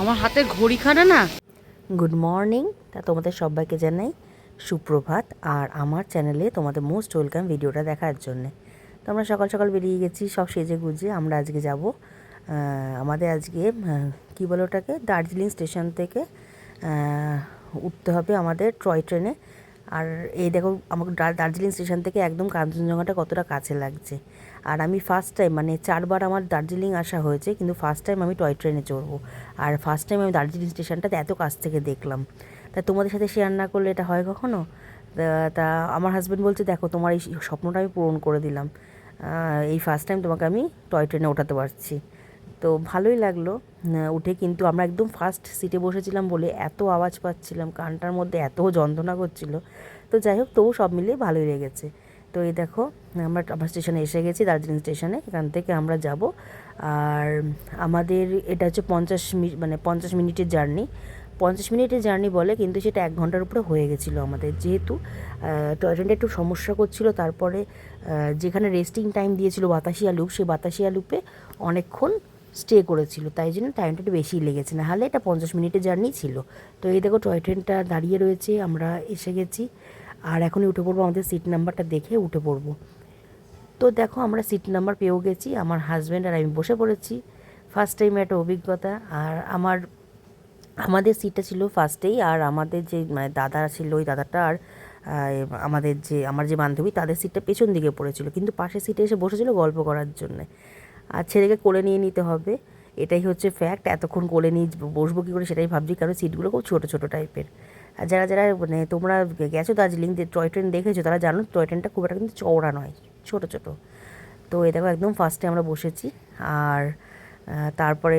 আমার হাতের ঘড়িখানা না? গুড মর্নিং তা তোমাদের সবাইকে জানাই সুপ্রভাত আর আমার চ্যানেলে তোমাদের মোস্ট ওয়েলকাম ভিডিওটা দেখার জন্যে। তো আমরা সকাল সকাল বেরিয়ে গেছি, সব সেজে গুজে আমরা আজকে যাব আমাদের আজকে কী বলে ওটাকে? দার্জিলিং স্টেশন থেকে উঠতে হবে আমাদের টয় ট্রেনে। আর এই দেখো, আমাকে দার্জিলিং স্টেশন থেকে একদম কাঞ্চনজঙ্ঘাটা কতটা কাছে লাগছে। আর আমি ফার্স্ট টাইম মানে চারবার আমার দার্জিলিং আসা হয়েছে, কিন্তু ফার্স্ট টাইম আমি টয় ট্রেনে চড়বো। আর ফার্স্ট টাইম আমি দার্জিলিং স্টেশনটাতে এত কাছ থেকে দেখলাম। তা তোমাদের সাথে শেয়ার না করলে এটা হয় কখনো? তা- তা আমার হাজব্যান্ড বলছে, দেখো, তোমার এই স্বপ্নটা আমি পূরণ করে দিলাম। এই ফার্স্ট টাইম তোমাকে আমি টয় ট্রেনে ওঠাতে পারছি। তো ভালোই লাগল। উঠে কিন্তু আমরা একদম ফার্স্ট সিটে বসেছিলাম বলে এত আওয়াজ পাচ্ছিলাম, কানটার মধ্যে এত যন্ত্রণা করছিল। তো যাই হোক, তবু সব মিলিয়ে ভালোই লেগেছে। তো এই দেখো, আমরা আমার স্টেশনে এসে গেছি, দার্জিলিং স্টেশনে এখান থেকে আমরা যাব। আর আমাদের, এটা হচ্ছে পঞ্চাশ মিনিট মানে পঞ্চাশ মিনিটের জার্নি। পঞ্চাশ মিনিটের জার্নি বলে কিন্তু সেটা এক ঘণ্টার উপরে হয়ে গেছিল আমাদের। যেহেতু টয় ট্রেনটা একটু সমস্যা করছিল, তারপরে যেখানে রেস্টিং টাইম দিয়েছিল বাতাসিয়া লুপ সেই বাতাসিয়া লুপে অনেকক্ষণ স্টে করেছিল, তাই জন্য টাইমটা একটু বেশি লেগেছে। না হলে এটা পঞ্চাশ মিনিটের জার্নি ছিল। তো এই দেখো টয় ট্রেনটা দাঁড়িয়ে রয়েছে, আমরা এসে গেছি। আর এখনই উঠে পড়ব আমাদের সিট নাম্বারটা দেখে উঠে পড়ব। তো দেখো আমরা সিট নাম্বার পেয়েও গেছি, আমার হাজব্যান্ড আর আমি বসে পড়েছি। ফার্স্ট টাইম একটা অভিজ্ঞতা, আর আমার, আমাদের সিটটা ছিল ফার্স্টেই আর আমাদের যে মানে দাদা ছিল ওই দাদাটা, আর আমাদের যে, আমার যে বান্ধবী, তাদের সিটটা পেছন দিকে পড়েছিল। কিন্তু পাশের সিটে এসে বসেছিল গল্প করার জন্যে। আর ছেলেকে কোলে নিয়ে নিতে হবে। এটাই হচ্ছে ফ্যাক্ট এতক্ষণ কোলে নিয়ে বসবো কী করে সেটাই ভাবছি, কারণ সিটগুলো খুব ছোটো ছোটো টাইপের আর যারা যারা মানে তোমরা গেছো দার্জিলিং, যে টয় ট্রেন দেখেছ, তারা জানো টয় ট্রেনটা খুব একটা কিন্তু চওড়া নয়, ছোটো ছোটো। তো এই দেখো একদম ফার্স্টে আমরা বসেছি, আর তারপরে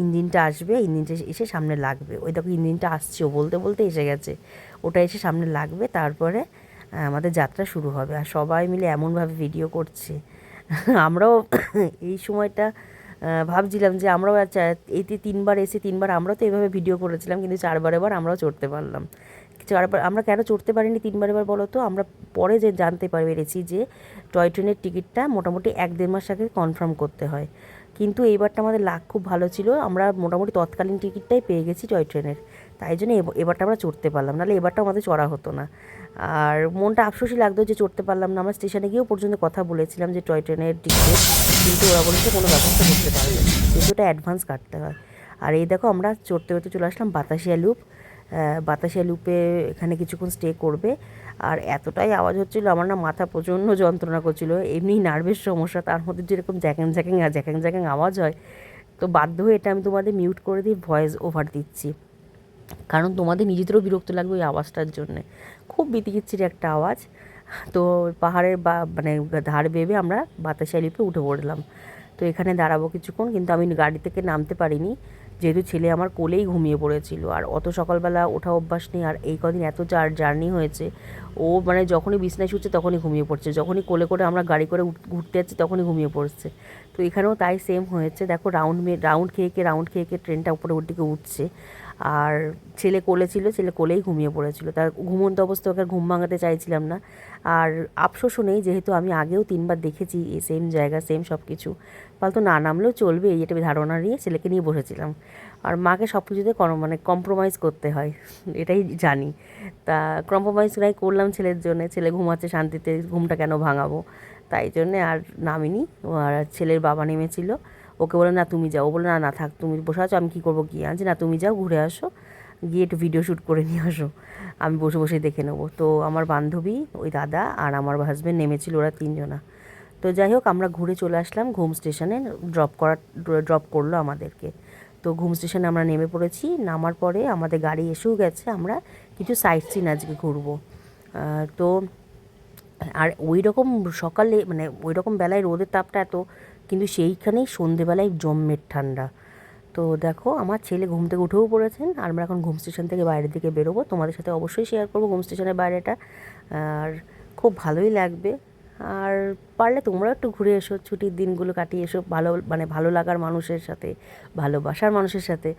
ইঞ্জিনটা আসবে, ইঞ্জিনটা এসে সামনে লাগবে। ওই দেখো ইঞ্জিনটা আসছে, ও বলতে বলতে এসে গেছে। ওটা এসে সামনে লাগবে, তারপরে আমাদের যাত্রা শুরু হবে। আর সবাই মিলে এমনভাবে ভিডিও করছে আমরাও এই সময়টা ভাবছিলাম যে আমরাও আচ্ছা এতে তিনবার এসে তিনবার আমরাও তো এভাবে ভিডিও করেছিলাম, কিন্তু চারবার এবার আমরাও চড়তে পারলাম। চারবার, আমরা কেন চড়তে পারিনি তিনবার এবার বলো তো? আমরা পরে যে জানতে পারি পেরেছি যে টয় ট্রেনের টিকিটটা মোটামুটি এক দেড় মাস আগে কনফার্ম করতে হয়। কিন্তু এইবারটা আমাদের লাক খুব ভালো ছিল। আমরা মোটামুটি তৎকালীন টিকিটটাই পেয়ে গেছি টয় ট্রেনের। তাই জন্য এব- এবারটা আমরা চড়তে পারলাম। নাহলে এবারটা আমাদের চড়া হতো না। আর মনটা আফসোসই লাগতো যে চড়তে পারলাম না। আমরা স্টেশনে গিয়েও পর্যন্ত কথা বলেছিলাম যে টয় ট্রেনের টিকিট, কিন্তু ওরা বলেছে কোনো ব্যবস্থা করতে পারবে কিন্তু ওটা অ্যাডভান্স কাটতে হয়। আর এই দেখো আমরা চড়তে চড়তে চলে আসলাম বাতাসিয়া লুপ। আহ, বাতাসিয়া লুপে এখানে কিছুক্ষণ স্টে করবে। আর এতটাই আওয়াজ হচ্ছিল আমার না মাথা প্রচণ্ড যন্ত্রণা করছিল। এমনি নার্ভের সমস্যা তার মধ্যে যেরকম জ্যাকেং জ্যাকেং আর জ্যাকেং জ্যাকেং আওয়াজ হয় তো বাধ্য হয়ে এটা আমি তোমাদের মিউট করে দিয়ে ভয়েস ওভার দিচ্ছি। কারণ তোমাদের নিজেদেরও বিরক্ত লাগবে ওই আওয়াজটার জন্যে। খুব বিতিকিচ্ছির একটা আওয়াজ। তো পাহাড়ের বা মানে ধার বেবে আমরা বাতাসিয়া লিপে উঠে পড়লাম। তো এখানে দাঁড়াবো কিছুক্ষণ কিন্তু আমি গাড়ি থেকে নামতে পারিনি। যেহেতু ছেলে আমার কোলেই ঘুমিয়ে পড়েছিল। আর অত সকালবেলা ওঠা অভ্যাস নেই, আর এই কদিন এত চার জার্নি হয়েছে, ও মানে যখনই বিছনায় শুচ্ছে তখনই ঘুমিয়ে পড়ছে। যখনই কোলে করে আমরা গাড়ি করে ঘুরতে যাচ্ছি তখনই ঘুমিয়ে পড়ছে। তো এখানেও তাই সেম হয়েছে। দেখো রাউন্ড মে রাউন্ড খেয়ে খেয়ে রাউন্ড খেয়ে খেয়ে ট্রেনটা উপরে ওর দিকে উঠছে। আর ছেলে কোলে ছিল, ছেলে কোলেই ঘুমিয়ে পড়েছিল। তার ঘুমন্ত অবস্থা ওকে ঘুম ভাঙাতে চাইছিলাম না। আর আফসোসও নেই, যেহেতু আমি আগেও তিনবার দেখেছি, এই সেম জায়গা সেম সব কিছু ফালতু না নামলেও চলবে, এই একটা ধারণা নিয়ে ছেলেকে নিয়ে বসেছিলাম। আর মাকে সব কিছুতে মানে কম্প্রোমাইজ করতে হয়, এটাই জানি। তা কম্প্রোমাইজ নাই করলাম ছেলের জন্য, ছেলে ঘুমাচ্ছে শান্তিতে, ঘুমটা কেন ভাঙাবো? তাই জন্যে আর নামিনি। আর ছেলের বাবা নেমেছিল। ওকে বলে, না, তুমি যাও। ও বলে, না না, থাক, তুমি বসে আছো, আমি কী করব গিয়ে? আনছি না, তুমি যাও, ঘুরে আসো, গিয়ে একটু ভিডিও শ্যুট করে নিয়ে আসো। আমি বসে বসে দেখে নেব। তো আমার বান্ধবী, ওই দাদা আর আমার হাজব্যান্ড নেমেছিল ওরা তিনজনা। তো যাই হোক, আমরা ঘুরে চলে আসলাম ঘুম স্টেশনে ড্রপ করা ড্রপ করল আমাদেরকে। তো ঘুম স্টেশনে আমরা নেমে পড়েছি, নামার পরে আমাদের গাড়ি এসেও গেছে, আমরা কিছু সাইট সিন আজকে ঘুরবো। তো আর ওই রকম সকালে মানে ওই রকম বেলায় রোদের তাপটা এত কিন্তু সেইখানেই সন্ধেবেলায় জম্মের ঠান্ডা। তো দেখো, আমার ছেলে ঘুম থেকে উঠেও পড়েছেন, আর আমরা এখন ঘুম স্টেশন থেকে বাইরের দিকে বেরোবো। তোমাদের সাথে অবশ্যই শেয়ার করব ঘুম স্টেশনের বাইরেটা। আর খুব ভালোই লাগবে। আর পারলে তোমরাও একটু ঘুরে এসো, ছুটির দিনগুলো কাটিয়ে এসো, ভালো মানে ভালো লাগার মানুষের সাথে ভালোবাসার মানুষের সাথে।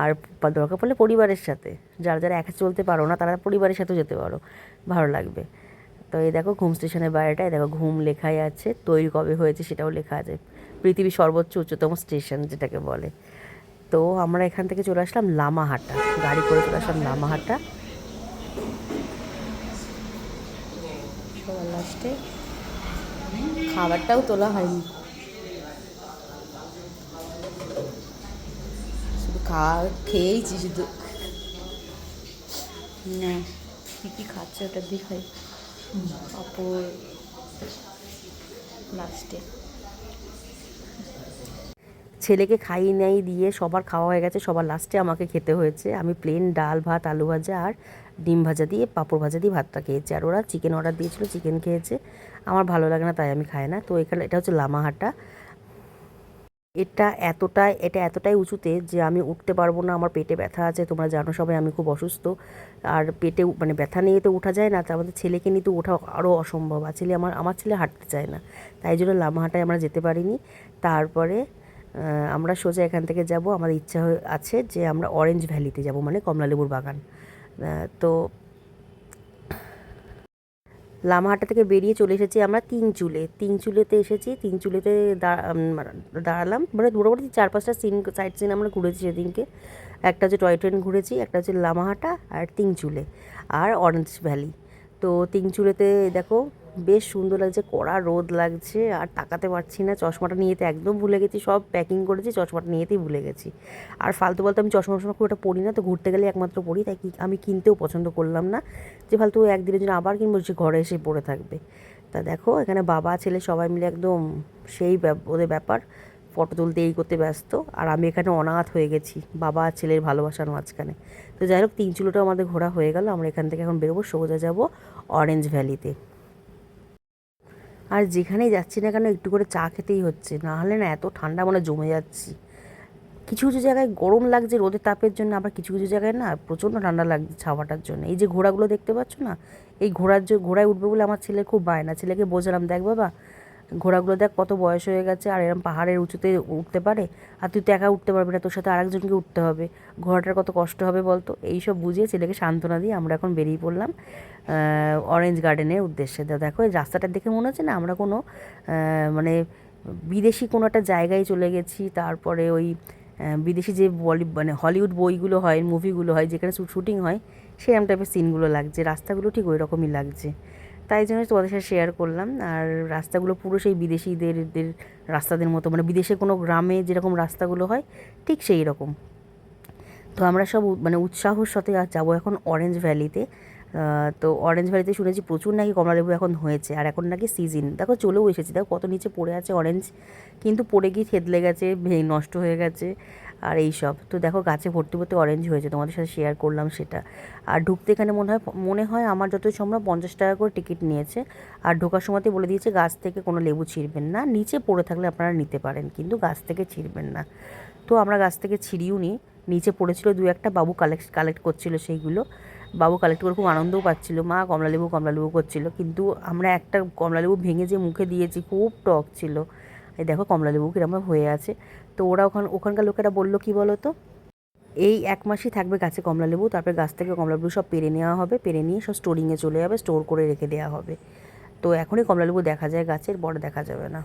আর দরকার পড়লে পরিবারের সাথে। যারা যারা একা চলতে পারো না, তারা পরিবারের সাথেও যেতে পারো। ভালো লাগবে। তো এই দেখো ঘুম স্টেশনের বাইরেটায় দেখো ঘুম লেখাই আছে, তৈরি কবে হয়েছে সেটাও লেখা আছে। পৃথিবীর সর্বোচ্চ উচ্চতম স্টেশন যেটাকে বলে। তো আমরা এখান থেকে চলে আসলাম লামাহাটা, গাড়ি করে চলে আসলাম লামাহাটা। লাস্টে খাবারটাও তোলা হয়নি। শুধু খাওয়া খেয়েইছি শুধু। না, কী কী খাচ্ছে ওটা দেখাই কাপড় লাস্টে ছেলেকে খাই নেই দিয়ে সবার খাওয়া হয়ে গেছে, সবার লাস্টে আমাকে খেতে হয়েছে। আমি প্লেন ডাল ভাত, আলু ভাজা আর ডিম ভাজা দিয়ে, পাঁপড় ভাজা দিয়ে ভাতটা খেয়েছি। আর ওরা চিকেন অর্ডার দিয়েছিল চিকেন খেয়েছে। আমার ভালো লাগে না, তাই আমি খাই না। তো এখানে, এটা হচ্ছে লামাহাটা। এটা এতটাই এটা এতটাই উঁচুতে যে আমি উঠতে পারব না, আমার পেটে ব্যথা আছে। তোমরা জানো সবাই আমি খুব অসুস্থ। আর পেটে মানে ব্যথা নিয়ে তো ওঠা যায় না, তো আমাদের ছেলেকে নিয়ে তো ওঠা আরও অসম্ভব। আর ছেলে আমার আমার ছেলে হাঁটতে চায় না। তাই জন্য লামাহাটায় আমরা যেতে পারিনি। তারপরে আমরা সোজা এখান থেকে যাব। আমার ইচ্ছা আছে যে আমরা অরেঞ্জ ভ্যালিতে যাব মানে কমলালেবুর বাগান। তো লামাহাটা থেকে বেরিয়ে চলে এসেছি আমরা তিন চুলে। তিন চুলেতে এসেছি, তিন চুলেতে দা- দাঁড়ালাম। মানে মোটামুটি চার পাঁচটা সিন, সাইড সিন আমরা ঘুরেছি সেদিনকে। একটা হচ্ছে টয় ট্রেন ঘুরেছি, একটা হচ্ছে লামাহাটা আর তিনচুলে আর অরেঞ্জ ভ্যালি। তো তিনচুলেতে দেখো বেশ সুন্দর লাগছে, কড়া রোদ লাগছে, আর তাকাতে পারছি না, চশমাটা নিয়ে নিয়েতে একদম ভুলে গেছি, সব প্যাকিং করেছি, চশমাটা নিয়েতেই ভুলে গেছি। আর ফালতু বলতে আমি চশমা টশমা খুব একটা পড়ি না, তো ঘুরতে গেলে একমাত্র পড়ি তাই আমি কিনতেও পছন্দ করলাম না। যে ফালতু একদিনের জন্য আবার কিনবো সে ঘরে এসে পড়ে থাকবে। তা দেখো, এখানে বাবা, ছেলে সবাই মিলে একদম সেই ওদের ব্যাপার। ফটো তুলতে এই করতে ব্যস্ত, আর আমি এখানে অনাথ হয়ে গেছি, বাবা আর ছেলের ভালোবাসার মাঝখানে। তো যাই হোক, তিন চুলোটা আমাদের ঘোরা হয়ে গেল, আমরা এখান থেকে এখন বেরোবো, সোজা যাব অরেঞ্জ ভ্যালিতে আর যেখানেই যাচ্ছি না কেন একটু করে চা খেতেই হচ্ছে। না হলে না এত ঠান্ডা মনে জমে যাচ্ছি। কিছু কিছু জায়গায় গরম লাগছে রোদের তাপের জন্য, আবার কিছু কিছু জায়গায় না প্রচণ্ড ঠান্ডা লাগছে ছাওয়াটার জন্য। এই যে ঘোড়াগুলো দেখতে পাচ্ছ না, এই ঘোড়ার যে, ঘোড়ায় উঠবে বলে আমার ছেলে খুব বায়না। ছেলেকে বোঝালাম দেখ বাবা ঘোড়াগুলো দেখ কত বয়স হয়ে গেছে আর এরকম পাহাড়ের উঁচুতে উঠতে পারে আর তুই তো একা উঠতে পারবি না, তোর সাথে আরেকজনকে উঠতে হবে। ঘোড়াটার কত কষ্ট হবে বলতো? এইসব বুঝিয়ে ছেলেকে সান্ত্বনা দিয়ে আমরা এখন বেরিয়ে পড়লাম অরেঞ্জ গার্ডেনের উদ্দেশ্যে। দেখো রাস্তাটা দেখে মনে হচ্ছে না আমরা কোনো মানে বিদেশি কোনো একটা জায়গায় চলে গেছি, তারপরে ওই বিদেশি যে বলি মানে হলিউড বইগুলো হয় মুভিগুলো হয়, যেখানে শুটিং হয় সেরকম টাইপের সিনগুলো লাগছে। রাস্তাগুলো ঠিক ওই রকমই লাগছে। তাই জন্য তোমাদের সাথে শেয়ার করলাম। আর রাস্তাগুলো পুরো সেই বিদেশিদের রাস্তাদের মতো মানে বিদেশে কোনো গ্রামে যেরকম রাস্তাগুলো হয়, ঠিক সেই রকম। তো আমরা সব মানে উৎসাহর সাথে যাব এখন অরেঞ্জ ভ্যালিতে তো অরেঞ্জ ভ্যালিতে শুনেছি প্রচুর নাকি কমলালেবু এখন হয়েছে, আর এখন নাকি সিজন দেখো চলেও এসেছি, দেখো কত নিচে পড়ে আছে অরেঞ্জ কিন্তু পড়ে গিয়ে থেতলে গেছে নষ্ট হয়ে গেছে। আর এই সব। তো দেখো, গাছে ভর্তি ভর্তি অরেঞ্জ হয়েছে, তোমাদের সাথে শেয়ার করলাম সেটা। আর ঢুকতে এখানে মনে হয় মনে হয় আমার যত সম্ভব পঞ্চাশ টাকা করে টিকিট নিয়েছে। আর ঢোকার সময়তে বলে দিয়েছে, গাছ থেকে কোনো লেবু ছিঁড়বেন না। নিচে পড়ে থাকলে আপনারা নিতে পারেন, কিন্তু গাছ থেকে ছিঁড়বেন না। তো আমরা গাছ থেকে ছিঁড়িও নি নিচে পড়েছিল দু একটা, বাবু কালেক্ট কালেক্ট করছিল সেইগুলো। বাবু কালেক্ট করে খুব আনন্দও পাচ্ছিল। মা কমলালেবু কমলালেবু করছিল। কিন্তু আমরা একটা কমলালেবু ভেঙে যে মুখে দিয়েছি, খুব টক ছিল। এই দেখো কমলালেবু কিরম হয়ে আছে। তো ওরা ওখান, ওখানকার লোকেরা বলল, কি বলো তো এই এক মাসই থাকবে গাছে কমলালেবু তারপরে গাছ থেকে কমলালেবু সব পেরে নেওয়া হবে, পেরে নিয়ে সব স্টোরিংয়ে চলে যাবে স্টোর করে রেখে দেওয়া হবে। তো এখনই কমলালেবু দেখা যায় গাছের পরে দেখা যাবে না।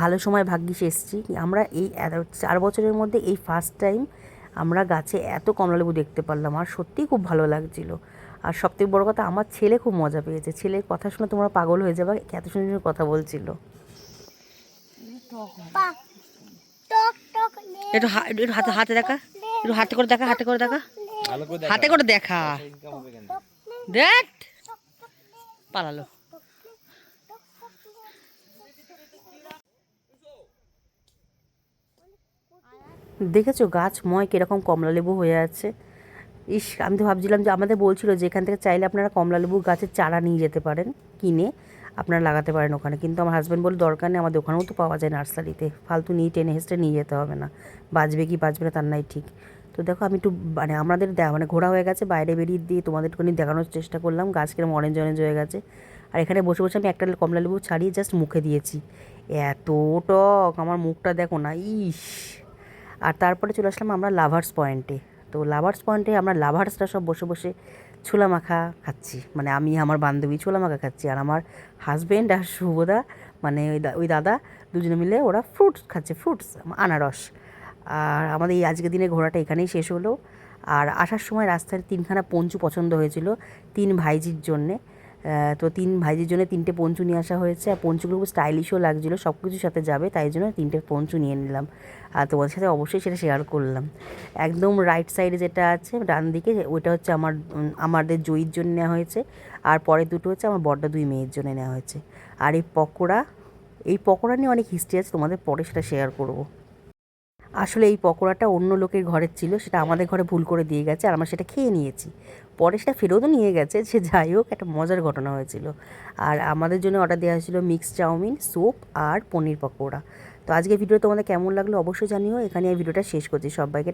ভালো সময় ভাগ্যিস এসছি। আমরা এই চার বছরের মধ্যে এই ফার্স্ট টাইম আমরা গাছে এত কমলালেবু দেখতে পারলাম, আর সত্যিই খুব ভালো লাগছিল। আর সবথেকে বড় কথা, আমার ছেলে খুব মজা পেয়েছে। ছেলের কথা শুনে তোমরা পাগল হয়ে যাবে, এত সুন্দর সুন্দর কথা বলছিল। একটু হা- একটু হাতে হাতে দেখা। একটু হাতে করে দেখা হাতে করে দেখা। হাতে করে দেখা। দেখ। পালালো। দেখেছ গাছ ময় কীরকম কমলালেবু হয়ে আছে? ইস আমি তো ভাবছিলাম যে আমাদের বলছিল যে এখান থেকে চাইলে আপনারা কমলালেবু গাছের চারা নিয়ে যেতে পারেন কিনে। আপনারা লাগাতে পারেন ওখানে। কিন্তু আমার হাজব্যান্ড বলে, দরকার নেই, আমাদের ওখানেও তো পাওয়া যায় নার্সারিতে ফালতু নিয়ে টেনে হেসটে নিয়ে যেতে হবে না। বাজবে কি বাজবে না, তার নাই ঠিক। তো দেখো, আমি একটু মানে আমাদের মানে ঘোরা হয়ে গেছে, বাইরে বেরিয়ে দিয়ে তোমাদের একটুখানি দেখানোর চেষ্টা করলাম। গাছ কিরম অরেঞ্জ অরেঞ্জ হয়ে গেছে। আর এখানে বসে বসে আমি একটা কমলালেবু ছাড়িয়ে জাস্ট মুখে দিয়েছি। এত টক, আমার মুখটা দেখো না, ইস। আর তারপরে চলে আসলাম আমরা লাভার্স পয়েন্টে তো লাভার্স পয়েন্টে আমরা লাভার্সরা সব বসে বসে ছোলা মাখা খাচ্ছি। মানে আমি, আমার বান্ধবী ছোলা মাখা খাচ্ছি আর আমার হাজব্যান্ড আর শুভদা মানে ওই ওই দাদা দুজনে মিলে ওরা ফ্রুটস খাচ্ছে ফ্রুটস আনারস। আর আমাদের এই আজকের দিনে ঘোরাটা এখানেই শেষ হলো। আর আসার সময় রাস্তার তিনখানা পঞ্চু পছন্দ হয়েছিল, তিন ভাইজির জন্যে। তো তিন ভাইজির জন্য তিনটে পঞ্চু নিয়ে আসা হয়েছে। আর পঞ্চুগুলো খুব স্টাইলিশও লাগছিল সব কিছুর সাথে যাবে, তাই জন্য তিনটে পঞ্চু নিয়ে নিলাম। আর তোমাদের সাথে অবশ্যই সেটা শেয়ার করলাম। একদম রাইট সাইডে যেটা আছে, ডান দিকে ওইটা হচ্ছে আমার আমাদের জয়ীর জন্য নেওয়া হয়েছে। আর পরে দুটো হচ্ছে আমার বড় দুই মেয়ের জন্য নেওয়া হয়েছে। আর এই পকোড়া এই পকোড়া নিয়ে অনেক হিস্ট্রি আছে, তোমাদের পরে সেটা শেয়ার করব। আসলে এই পকোড়াটা অন্য লোকের ঘরের ছিল, সেটা আমাদের ঘরে ভুল করে দিয়ে গেছে, আর আমরা সেটা খেয়ে নিয়েছি। পরে সেটা ফেরতও নিয়ে গেছে সে যাই হোক, একটা মজার ঘটনা হয়েছিল। আর আমাদের জন্য অর্ডার দেওয়া হয়েছিল মিক্স চাউমিন স্যুপ আর পনির পকোড়া। তো আজকে ভিডিও তোমাদের কেমন লাগল অবশ্যই জানিও। এখানে এই ভিডিওটা শেষ করছি। সবাইকে